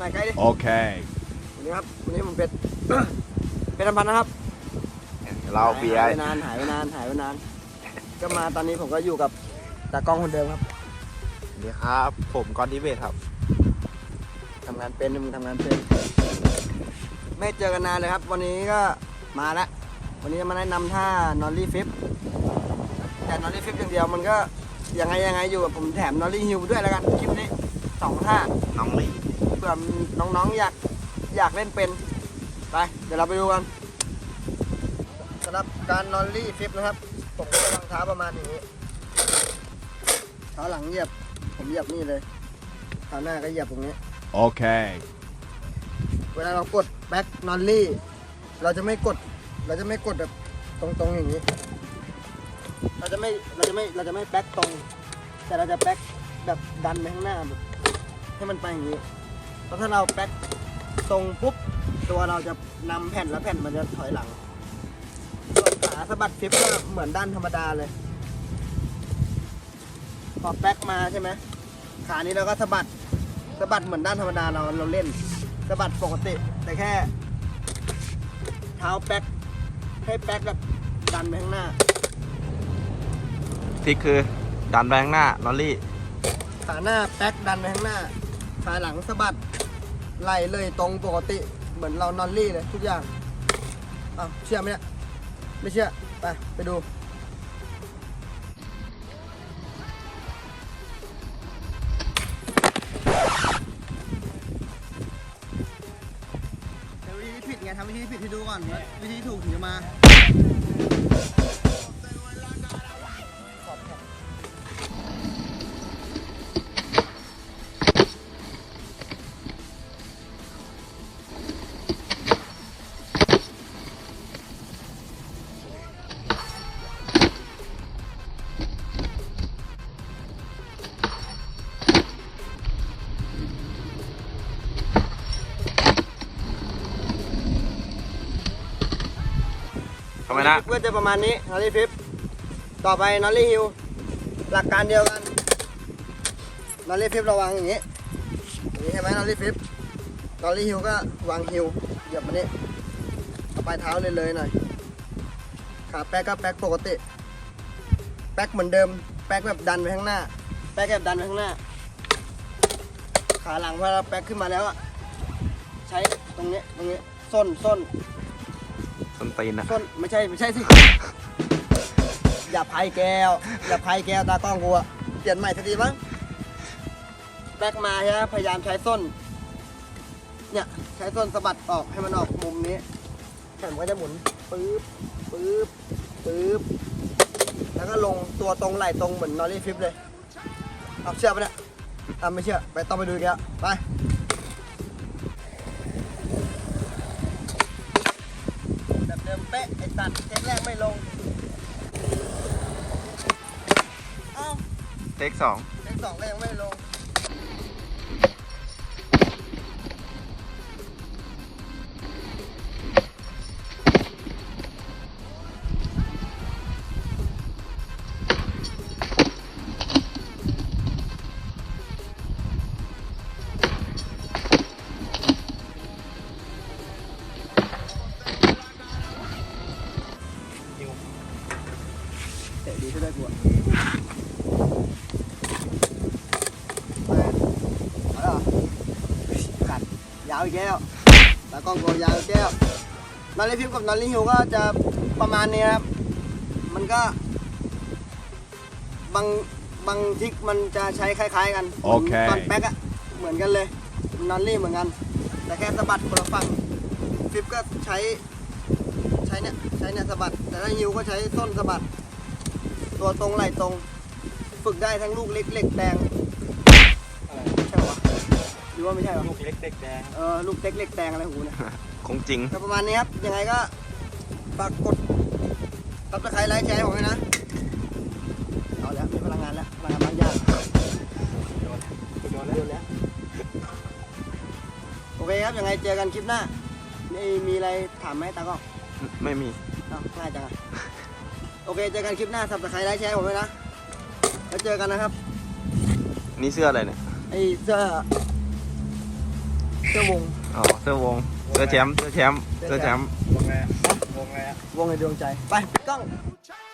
มาใกล้ดิ Okay. วันนี้ครับวันนี้ผมเป็ดเป็ดทำพันธุ์นะครับเราเบียร์หายไปนานหายไปนานหายไปนาน ก็มาตอนนี้ผมก็อยู่กับตากล้องคนเดิมครับสวัสดีครับผมกอนดิเบตครับ ทำงานเป็นมึงทำงานเป็นไม่เจอกันนานเลยครับ วันนี้ก็มาแล้ววันนี้จะมาแนะนำท่านอลลี่ฟิปแต่นอลลี่ฟิปอย่างเดียวมันก็ยังไงยังไงอยู่กับผมแถมนอลลี่ฮิวด้วยแล้วกันคลิปนี้ สองท่าน้องลี่เผื่อน้องๆอยากอยากเล่นเป็นไปเดี๋ยวเราไปดูกันสำหรับการนอนลี่ฟิปนะครับ ผมก็จะวางเท้าประมาณนี้เท้าหลังเหยียบ ผมเหยียบนี่เลยเท้าหน้าก็เหยียบตรงนี้ Okay. เวลาเรากดแบ็กนอนลี่เราจะไม่กด เราจะไม่กดแบบตรงๆอย่างนี้ เราจะไม่เราจะไม่เราจะไม่แบ็กตรง แต่เราจะแบ็กแบบดันไปข้างหน้าแบบ ให้มันไปอย่างนี้เพราะถ้าเราแบ็กตรงปุ๊บ ตัวเราจะนำแผ่นแล้วแผ่นมันจะถอยหลังส่วนขาสะบัดฟลิปก็เหมือนด้านธรรมดาเลย พอแบ็กมาใช่ไหมขานี้เราก็สะบัดสะบัดเหมือนด้านธรรมดาเราเราเล่นสะบัดปกติ แต่แค่ เท้าแป๊กให้แป๊กแบบดันไปข้างหน้าที่คือดันไปข้างหน้าลอลี่ขาหน้าแป๊กดันไปข้างหน้า ขาหลังสะบัดไหลเลยตรงปกติเหมือนเรานอนลี่เลยทุกอย่างอ้าวเชื่อไหมเนี่ยไม่เชื่อไปไปดูแต่วิธีที่ผิดไงทำวิธีที่ผิดให้ดูก่อนววิธีที่ถูกถึงจะมา ไมนะเพื่อจะประมาณนี้นอลลี่ฟิปต่อไปนอลลี่ฮิวหลักการเดียวกันนอลลี่ฟิประวังอย่างนี้อย่างนี้ใช่ไหมนอลลี่ฟิปนอลลี่ฮิวก็วางฮิวเหยียบมานี่อปลายเท้าเลยเลยหน่อยขาแป๊กก็แป๊กปกติ แป๊กเหมือนเดิม แป๊กแบบดันไปข้างหน้า แป๊กแบบดันไปข้างหน้า ขาหลังพอเราแป๊กขึ้นมาแล้วอะใช้ตรงนี้ตรงนี้ส้นส้น ตีนนะต้นไม่ใช่ไม่ใช่สิ อย่าพายแก้ว อย่าพายแก้วตากล้องกูอะเปลี่ยนใหม่สักทีมั้งแบกมาใช่ไหมพยายามใช้ส้น เนี่ยใช้ส้นสะบัดออกให้มันออกมุมนี้แขนมันก็จะหมุนปึ๊บปึ๊บปึ๊บแล้วก็ลงตัวตรงไหล่ตรงเหมือนนอรี่ฟิปเลยเอาเชื่อปะเนี่ยอะไม่เชื่อไปต้องไปดูอีกแล้วไป ไอ้ตัดเทคแรกไม่ลง เอ้าเทคสองเทคสองก็ยังไม่ลง ตะดีขึ้นได้กว่าไปเอาละขัดยาวอีกแก้วตากล้องโกยาวอีกแก้วนอลลี่พิมกับนอลลี่ฮิวก็จะประมาณนี้ครับ มันก็ บางบางทิกมันจะใช้คล้ายๆกันโอเค ตอนแบ็กอะเหมือนกันเลยนอลลี่เหมือนกัน แต่แค่สะบัดคนละฝั่งฟิปก็ใช้ ใช้เนี่ยใช้เนี่ยสะบัด แต่ถ้าฮิวก็ใช้ส้นสะบัด ตัวตรงไหล่ตรง ฝึกได้ทั้งลูกเล็กเล็กแดงใช่ปะวะหรือว่าไม่ใช่วะลูกเล็กเด็กแดงเออลูกเล็กเล็กแดงอะไรหูเนี่ยคงจริงก็ประมาณนี้ครับ ยังไงก็ฝากกดตับตะไคร้ไลค์แชร์ให้ผมด้วยนะ เอาแล้วมีพลังงานแล้วพลังงานบางอย่างโดนแล้วเร็วแล้วโอเคครับ ยังไงเจอกันคลิปหน้านี่มีอะไรถามไหมตากล้อง ไม่มีอ้าวง่ายจังอะ โอเค เจอกันคลิปหน้าสับตะไคร้ไลค์แชร์ให้ผมด้วยนะ แล้วเจอกันนะครับ นี่เสื้ออะไรเนี่ย ไอ้เสื้อสื้อวง อ๋อ เสื้อวง เสื้อแชมป์ เสื้อแชมป์ เสื้อแชมป์ วงไงอะวงไงอะวงในดวงใจ ไปปิดกล้อง Check